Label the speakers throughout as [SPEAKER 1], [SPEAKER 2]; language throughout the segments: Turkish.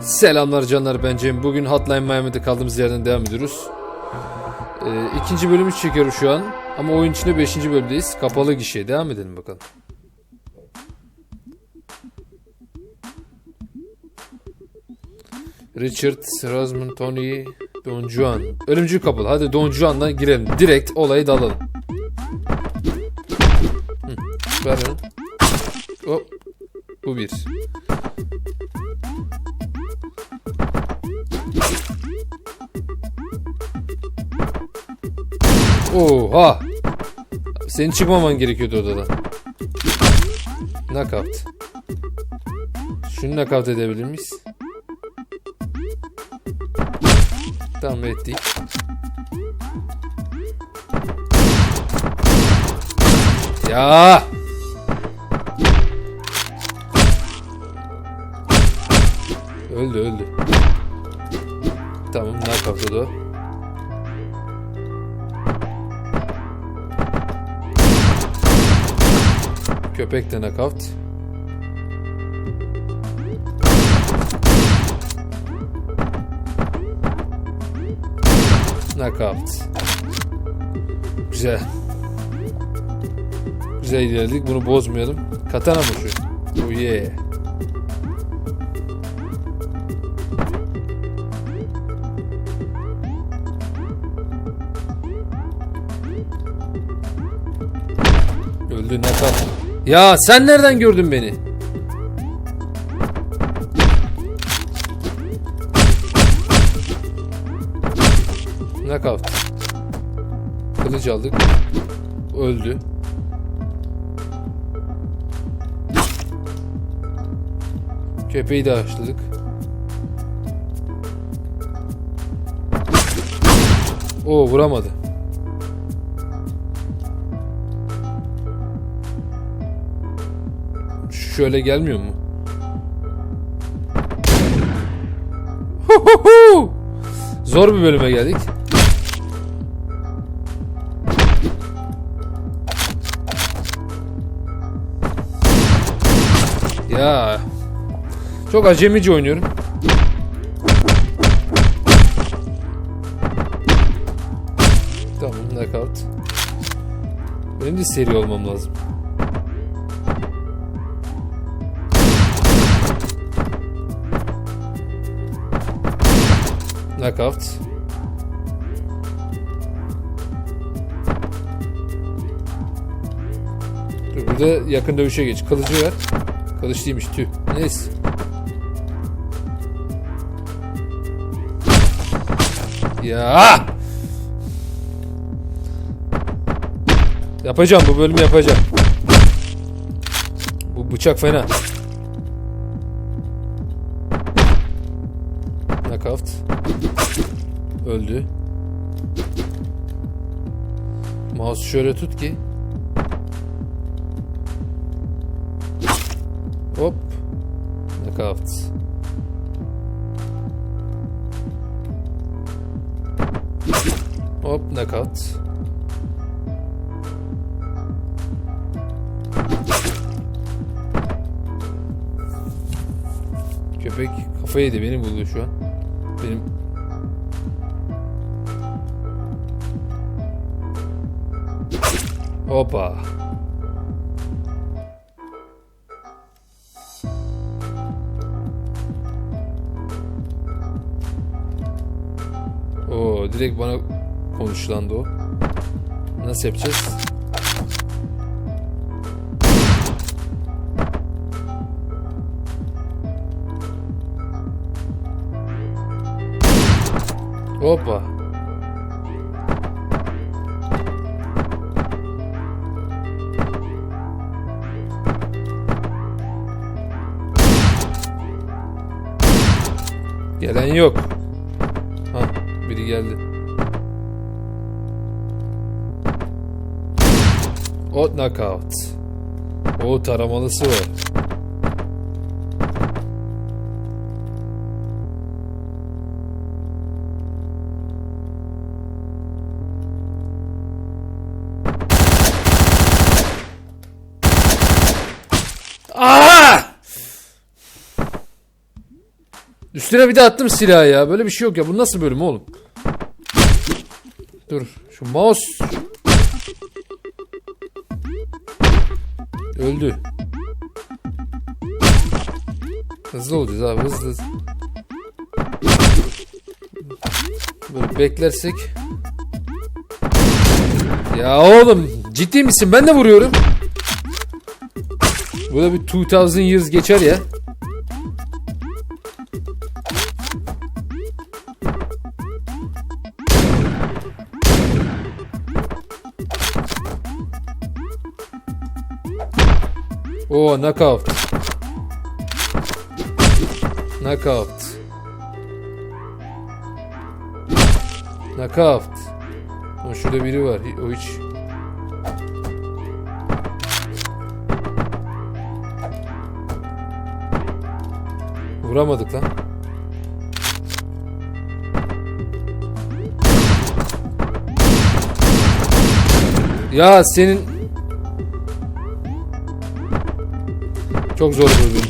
[SPEAKER 1] Selamlar canlar ben Cem. Bugün Hotline Miami'de kaldığımız yerden devam ediyoruz. Ee, ikinci bölümü çekiyorum şu an. Ama oyun içinde beşinci bölümdeyiz. Kapalı gişe. Devam edelim bakalım. Richard, Rosamund, Tony, Don Juan. Ölümcül kapalı. Hadi Don Juan'dan girelim. Direkt olayı dalalım. Hı, ver. Hop. Bu bir. Oha! Senin çıkmaman gerekiyordu odadan. Knockout. Şunu knockout edebilir miyiz? Tamam ettik. Ya! Öldü öldü. Tamam knockout o de knockout. Knockout. Güzel. Güzel ilerledik. Bunu bozmayalım. Katana mı şu? Oh yeah. Öldü knockout. Ya sen nereden gördün beni? Knockout. Kılıç aldık. Öldü. Köpeği de açladık. Oo vuramadı. Şöyle gelmiyor mu? Zor bir bölüme geldik. Ya. Çok acemice oynuyorum. Tamam knockout. Benim de seri olmam lazım. Knockout. Dur burada yakın dövüşe geç. Kılıcı ver. Kılıç değilmiş tüh. Neyse. Ya! Yapacağım bu bölümü yapacağım. Bu bıçak fena. Öldü. Mouse şöyle tut ki. Hop. Knockout. Hop knockout. Köpek kafayı yedi beni buldu şu an. Benim Hoppa. Oo, direkt bana konuşlandı o. Nasıl yapacağız? Hoppa. Gelen yok. Ha, biri geldi. O knockout. O taramalısı var. Üstüne bir de attım silahı ya. Böyle bir şey yok ya. Bu nasıl bölüm oğlum? Dur. Şu mouse. Öldü. Hızlı olacağız abi hızlı. Böyle beklersek. Ya oğlum ciddi misin? Ben de vuruyorum. Bu da bir 2000 years geçer ya. Oo knockout. Knockout. Knockout. Ama şurada biri var. O hiç Vuramadık lan. Ya senin çok zor bu bölüm.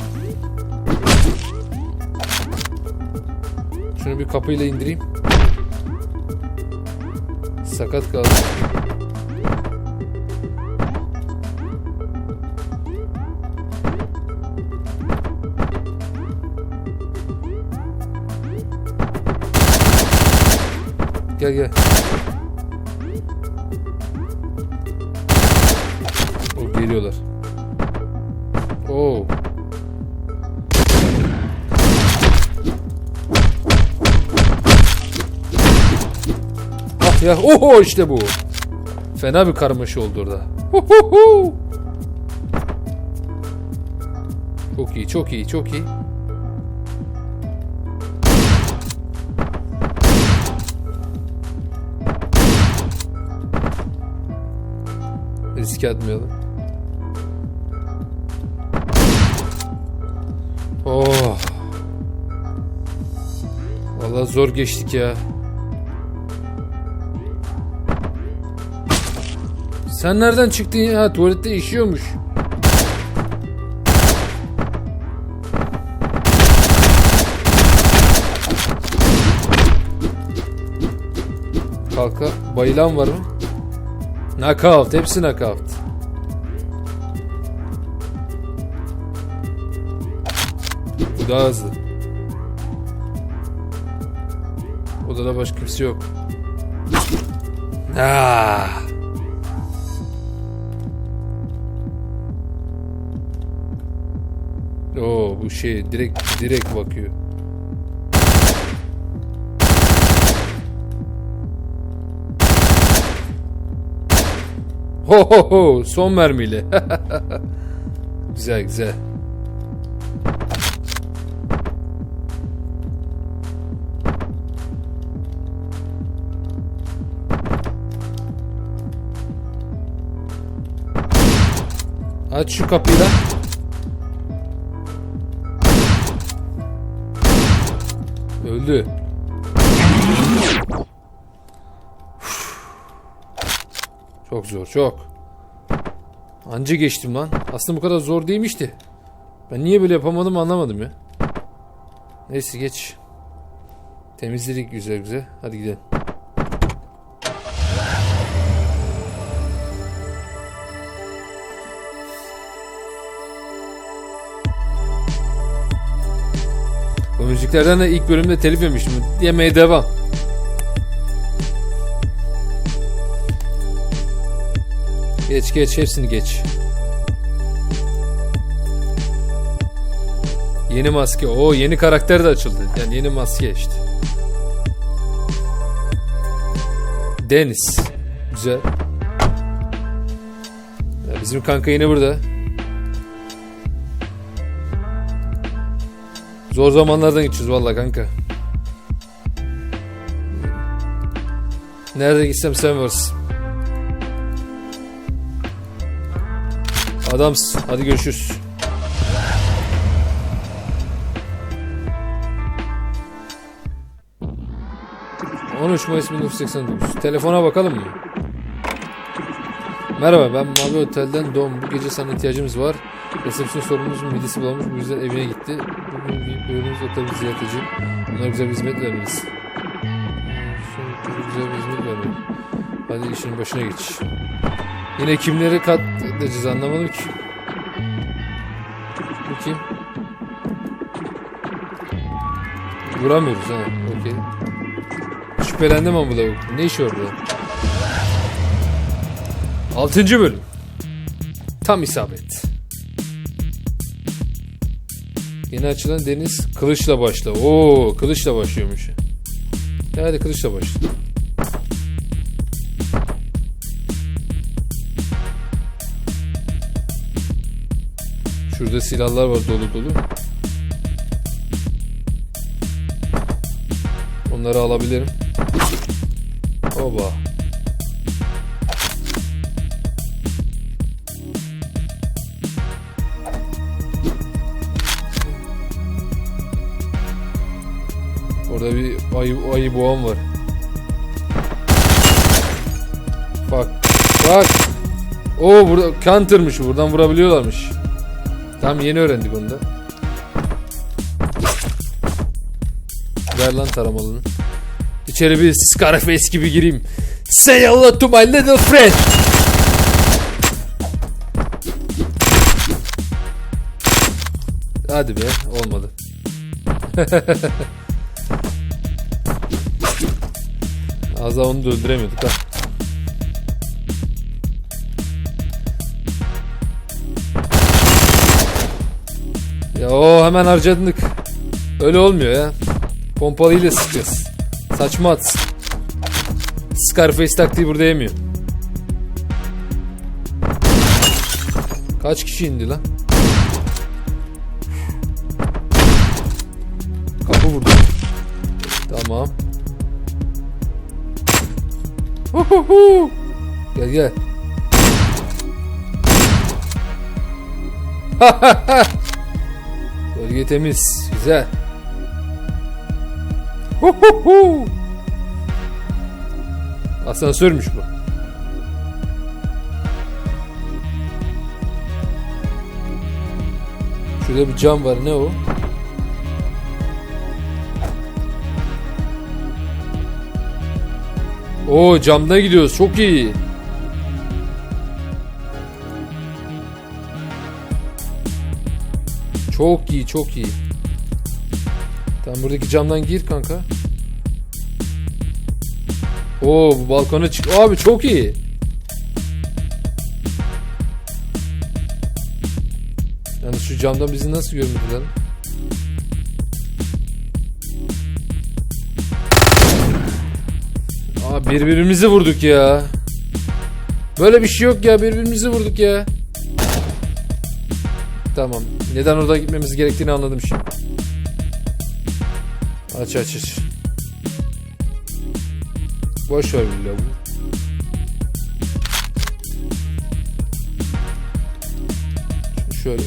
[SPEAKER 1] Şunu bir kapıyla indireyim. Sakat kaldı. Gel gel. O geliyorlar. Oo. Ah ya. Oho işte bu. Fena bir karmaşa oldu orada. Huhuhu. Çok iyi, çok iyi, çok iyi. Riske atmayalım. Zor geçtik ya. Sen nereden çıktın ya? Tuvalette işiyormuş. Kalka bayılan var mı? Knockout. Hepsi knockout. Bu daha hızlı. Odada başka kimse yok. Ah. Oo bu şey direkt direkt bakıyor. Ho ho ho son mermiyle. güzel güzel. Aç şu kapıyı lan. Öldü. Çok zor çok. Anca geçtim lan. Aslında bu kadar zor değilmişti. Ben niye böyle yapamadım anlamadım ya. Neyse geç. Temizledik güzel güzel. Hadi gidelim. Müziklerden de ilk bölümde telif yemiştim. Yemeye devam. Geç geç hepsini geç. Yeni maske. O yeni karakter de açıldı. Yani yeni maske işte. Deniz. Güzel. Ya bizim kanka yine burada. Zor zamanlardan geçiyoruz vallahi kanka. Nerede gitsem sen varsın. Adamsın. Hadi görüşürüz. ...13 Mayıs 1989. Telefona bakalım mı? Merhaba ben Mavi Otel'den Dom. Bu gece sana ihtiyacımız var. Resepsiyon sorumlumuzun midesi bulanmış bu yüzden evine gitti. Bölümümüz tabii ziyaretici. Bunlara güzel hizmet vermeliyiz. Şöyle güzel hizmet vermeli. Hadi işin başına geç. Yine kimleri katledeceğiz anlamadım ki. Bu kim? Vuramıyoruz ha. Okey. Şüphelendim ama bu lavuk. Ne iş var burada? Altıncı bölüm. Tam isabet. Yeni açılan deniz kılıçla başla. Oo, kılıçla başlıyormuş. Ya hadi kılıçla başla. Şurada silahlar var dolu dolu. Onları alabilirim. Oba. Orada bir ayı, ayı boğan var. Bak. Bak. Oo burada counter'mış. Buradan vurabiliyorlarmış. Tamam yeni öğrendik onu da. Ver lan taramalını. İçeri bir Scarface gibi gireyim. Say hello to my little friend. Hadi be olmadı. Az daha onu da öldüremiyorduk ha. Ya o hemen harcadık. Öyle olmuyor ya. Pompalıyla sıkacağız. Saçma at. Scarface taktiği burada yemiyor. Kaç kişi indi lan? Kapı vurdu. Tamam. Huhuhu. Gel gel. Bölge temiz. Güzel. Huhuhu. Asansörmüş bu. Şurada bir cam var. Ne o? Oo camdan gidiyoruz. Çok iyi. Çok iyi, çok iyi. Tamam buradaki camdan gir kanka. Oo bu balkona çık. Abi çok iyi. Yani şu camdan bizi nasıl görmediler? Aa birbirimizi vurduk ya. Böyle bir şey yok ya birbirimizi vurduk ya. Tamam. Neden orada gitmemiz gerektiğini anladım şimdi. Aç aç aç. Boş ver lavuğu. Şimdi şöyle.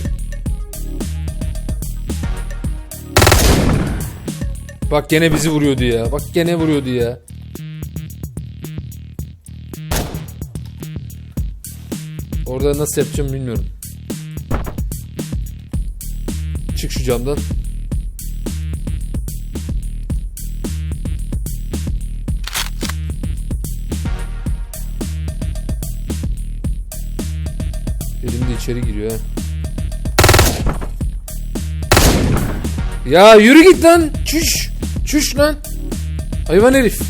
[SPEAKER 1] Bak gene bizi vuruyordu ya. Bak gene vuruyordu ya. Orada nasıl yapacağım bilmiyorum. Çık şu camdan. Elim de içeri giriyor ha. Ya yürü git lan. Çüş. Çüş lan. Hayvan herif.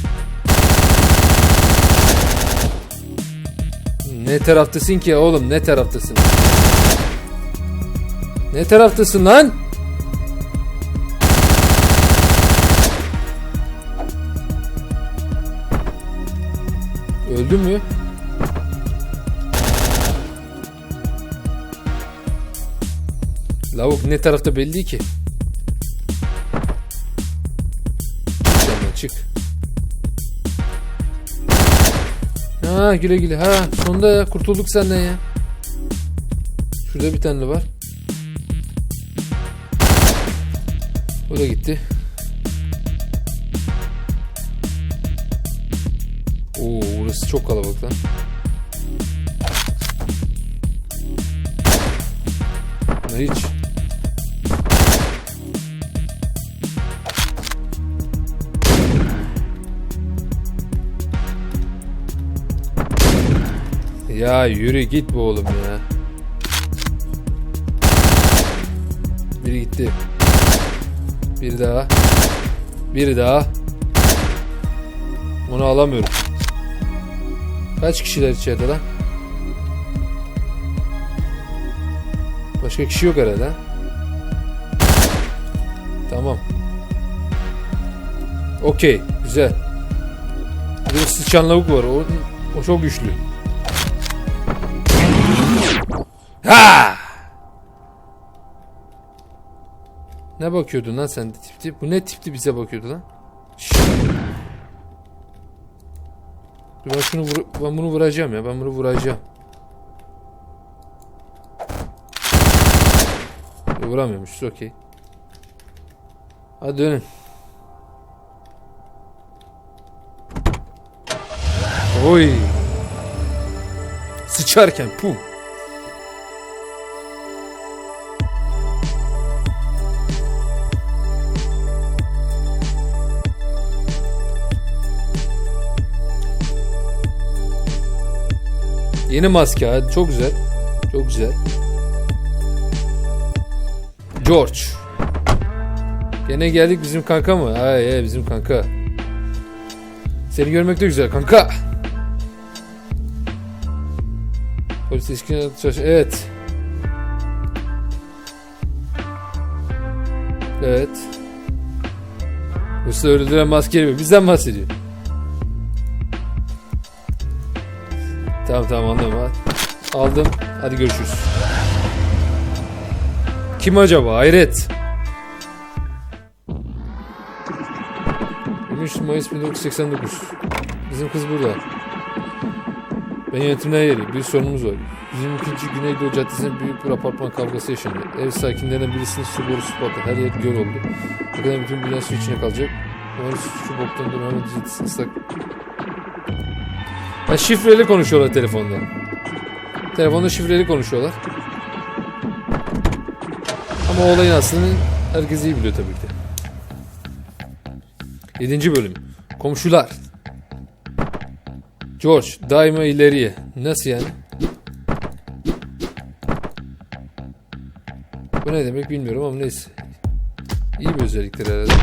[SPEAKER 1] Ne taraftasın ki oğlum ne taraftasın? Ne taraftasın lan? Öldün mü? Lavuk ne tarafta belli ki. Ha güle güle. Ha sonunda ya kurtulduk senden ya. Şurada bir tane var. O da gitti. Oo burası çok kalabalık lan. Hiç? Ya yürü git bu oğlum ya. Biri gitti. Bir daha. Bir daha. Onu alamıyorum. Kaç kişiler içeride lan? Başka kişi yok herhalde. ha? Tamam. Okey. Güzel. Bir de sıçan lavuk var. O, o çok güçlü. Ne bakıyordun lan sen de tip tip? Bu ne tipti bize bakıyordu lan? Şşş. Ben şunu vur- ben bunu vuracağım ya. Ben bunu vuracağım. Yo, Vuramıyormuşuz okey. Hadi dönün. Oy. Sıçarken pum. Yeni maske ha. Çok güzel. Çok güzel. George. Gene geldik bizim kanka mı? Ay ay bizim kanka. Seni görmek de güzel kanka. Polis ilişkin Evet. Evet. Hırsızı öldüren maskeli mi? Bizden bahsediyor. Tamam tamam anladım. Aldım. Hadi görüşürüz. Kim acaba? Hayret. 23 Mayıs 1989. Bizim kız burada. Ben yönetimden yeri. Bir sorunumuz var. 22. Güneydoğu Caddesi'nde büyük bir apartman kavgası yaşandı. Ev sakinlerinden birisinin su borusu patladı. Her yer göl oldu. Yakında bütün bina su içine kalacak. Umarım şu boktan dönem hemen düzeltsin ıslak. Ha şifreli konuşuyorlar telefonda. Telefonda şifreli konuşuyorlar. Ama olayın aslını herkes iyi biliyor tabii ki. de. Yedinci bölüm. Komşular. George daima ileriye. Nasıl yani? Bu ne demek bilmiyorum ama neyse. İyi bir özelliktir herhalde.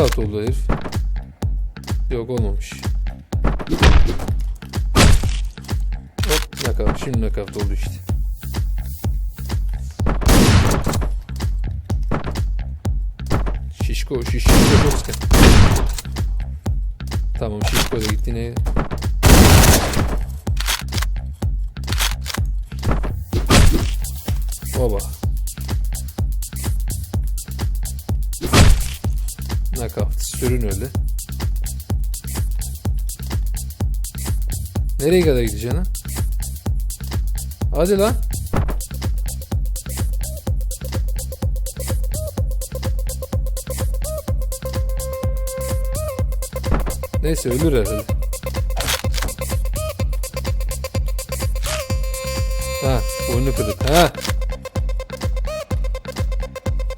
[SPEAKER 1] Knockout oldu herif. Yok olmamış. Hop knockout. Şimdi knockout oldu işte. Şişko, şişko sıkı. Tamam şişko da gitti ne? Oba. Sürün öyle. Nereye kadar gideceksin ha? Hadi lan. Neyse ölür herhalde. Ha, boynunu kırdık. Ha.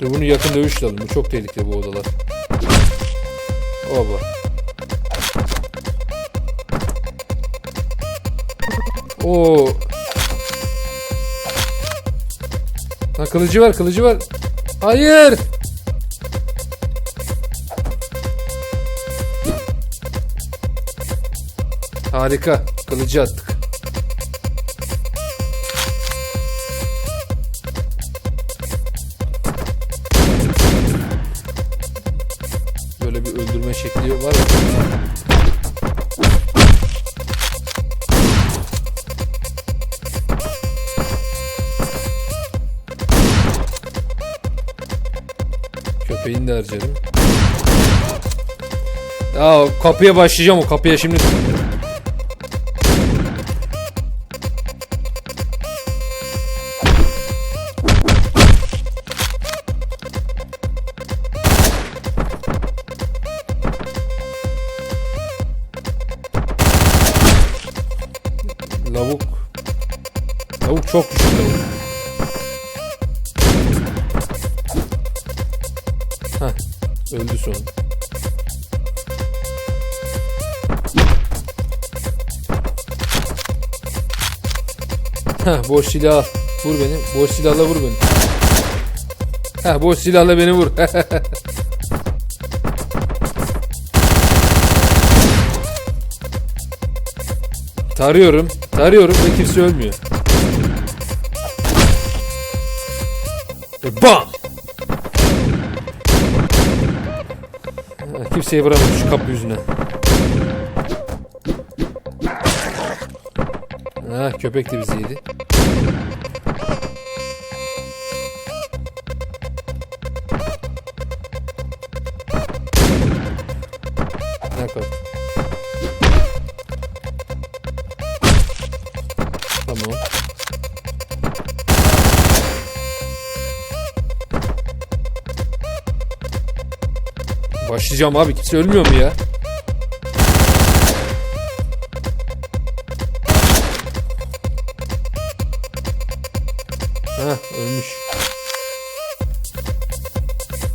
[SPEAKER 1] Dur bunu yakın dövüş alalım. Çok tehlikeli bu odalar. Oba. Oo. Ha kılıcı var, kılıcı var. Hayır. Harika. Kılıcı attık. Köpeğini de harcarım. O kapıya başlayacağım o kapıya şimdi. Silah. Vur beni. Boş silahla vur beni. Heh, boş silahla beni vur. tarıyorum. Tarıyorum ve kimse ölmüyor. Ve bam! Ha, Kimseyi vuramam şu kapı yüzüne. Ha, köpek de bizi yedi. Başlayacağım abi kimse ölmüyor mu ya? Heh ölmüş.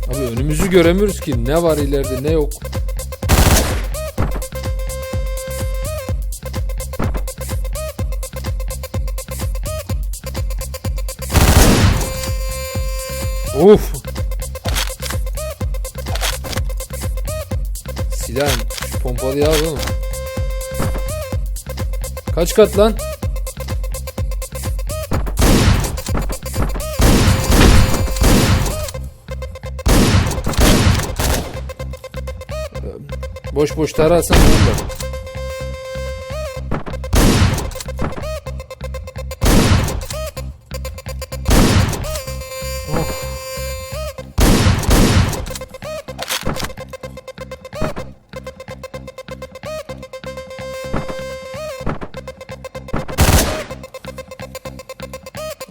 [SPEAKER 1] Abi önümüzü göremiyoruz ki. Ne var ileride ne yok. Of. Pompalıyı al oğlum. Kaç kat lan? Boş boş tararsan olur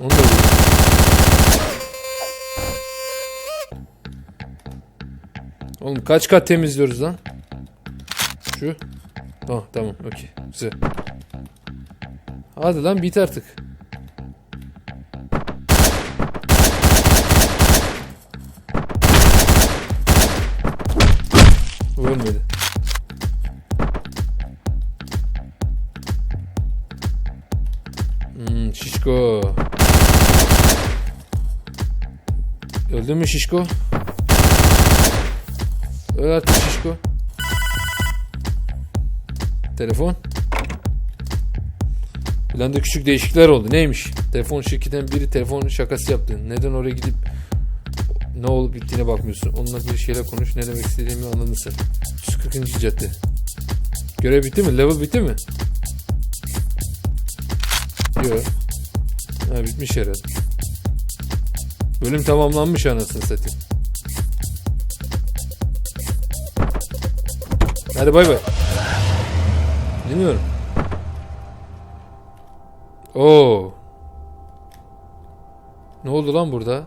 [SPEAKER 1] Onu da vur. Oğlum kaç kat temizliyoruz lan? Şu. Oh tamam okey. Güzel. Hadi lan bit artık. Ölmedi. Öldün mü şişko? Öl artık şişko. Telefon. Planda küçük değişiklikler oldu. Neymiş? Telefon şirketinden biri telefon şakası yaptı. Neden oraya gidip ne olup bittiğine bakmıyorsun? Onunla bir şeyler konuş. Ne demek istediğimi anladın sen. 140. cadde. Görev bitti mi? Level bitti mi? Yok. Ha bitmiş herhalde. Bölüm tamamlanmış anasını satayım. Hadi bay bay. Bilmiyorum. Oo. Ne oldu lan burada?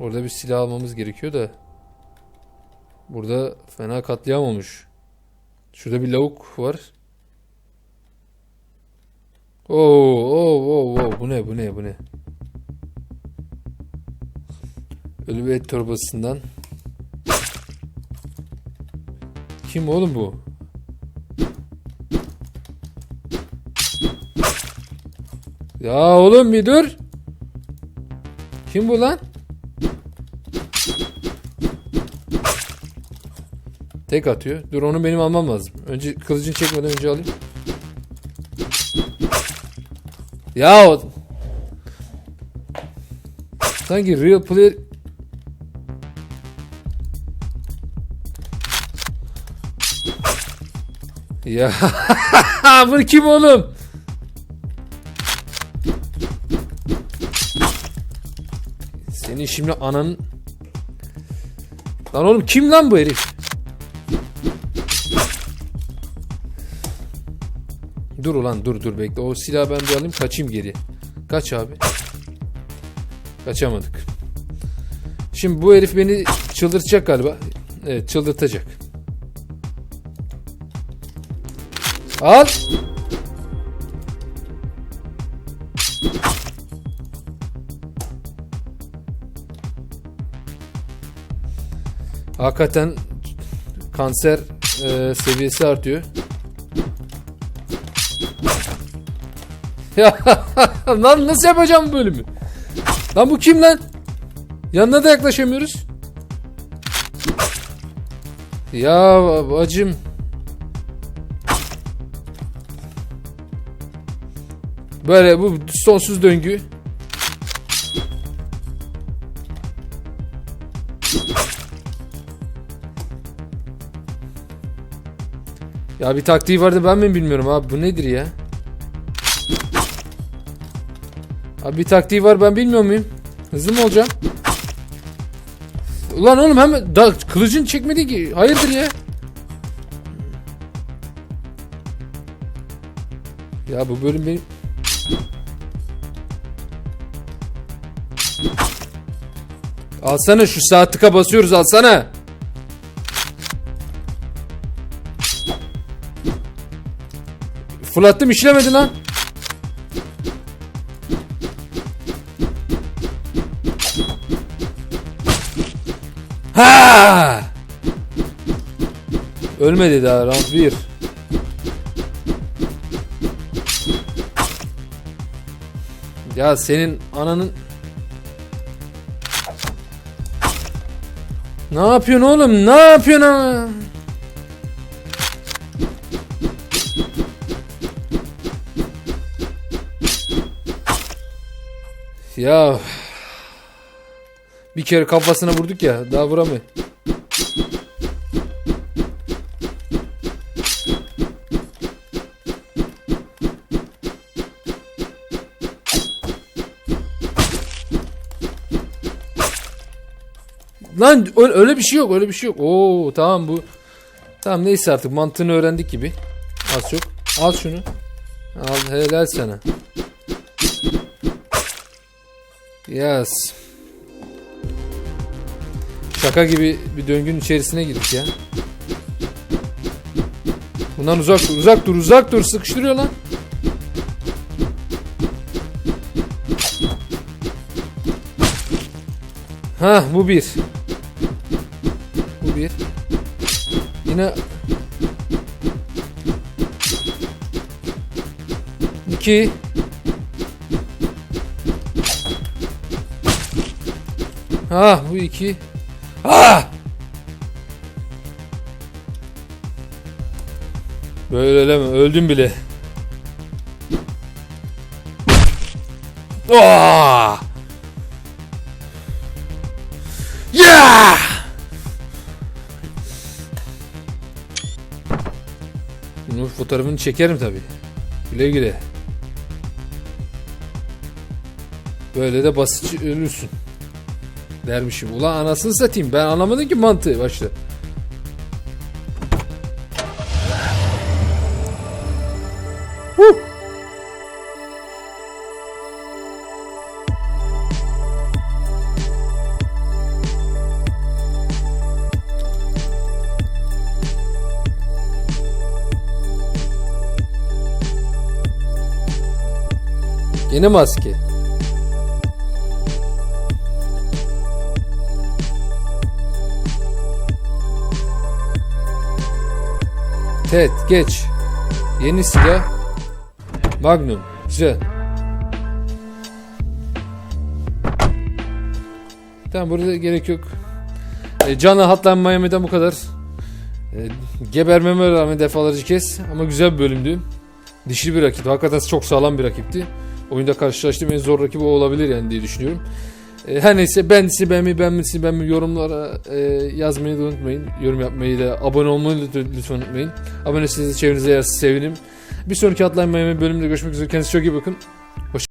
[SPEAKER 1] Orada bir silah almamız gerekiyor da. Burada fena katliam olmuş. Şurada bir lavuk var. Oo, oo, oo, oo. Bu ne, bu ne, bu ne? Ölü bir et torbasından. Kim oğlum bu? Ya oğlum bir dur. Kim bu lan? Tek atıyor. Dur onu benim almam lazım. Önce kılıcını çekmeden önce alayım. Ya. Sanki real player Ya bu kim oğlum? Senin şimdi ananın Lan oğlum kim lan bu herif? Dur ulan dur dur bekle. O silahı ben bir alayım kaçayım geri. Kaç abi. Kaçamadık. Şimdi bu herif beni çıldırtacak galiba. Evet çıldırtacak. Al. Hakikaten kanser e, seviyesi artıyor. Ya lan nasıl yapacağım bu bölümü? Lan bu kim lan? Yanına da yaklaşamıyoruz. Ya bacım. Böyle bu sonsuz döngü. Ya bir taktiği vardı ben mi bilmiyorum abi bu nedir ya? Abi bir taktiği var ben bilmiyor muyum? Hızlı mı olacağım? Ulan oğlum hemen da kılıcın çekmedi ki. Hayırdır ya? Ya bu bölüm benim Alsana şu sağ tıka basıyoruz alsana. Fırlattım işlemedi lan. Ha! Ölmedi daha round 1. Ya senin ananın Ne yapıyorsun oğlum? Ne yapıyorsun? Ya bir kere kafasına vurduk ya daha vuramıyor. Lan öyle bir şey yok öyle bir şey yok. Oo tamam bu. Tamam neyse artık mantığını öğrendik gibi. Az çok. Al şunu. Al helal sana. Yes. Şaka gibi bir döngünün içerisine girdik ya. Bundan uzak dur, uzak dur, uzak dur. Sıkıştırıyor lan. Ha bu bir. Bu bir. Yine iki. Ha bu iki. Ha! Böyle mi? Öldüm bile. Oh! Yeah! Bunun fotoğrafını çekerim tabi. Güle güle. Böyle de basitçe ölürsün. Dermişim. Ulan anasını satayım. Ben anlamadım ki mantığı başta. Huh! Yine maske. Ted geç. Yeni silah. Magnum. Güzel. Tamam burada gerek yok. E, Can'a Hotline Miami'den bu kadar. E, gebermeme rağmen defalarca kez ama güzel bir bölümdü. Dişli bir rakip. Hakikaten çok sağlam bir rakipti. Oyunda karşılaştığım en zor rakip o olabilir yani diye düşünüyorum. E, her neyse ben sizi beğenmeyi beğenmişsiniz ben yorumlara e, yazmayı da unutmayın. Yorum yapmayı da abone olmayı lütfen, lütfen unutmayın. Abone çevrenize yazarsa sevinirim. Bir sonraki Hotline Miami bölümünde görüşmek üzere. Kendinize çok iyi bakın.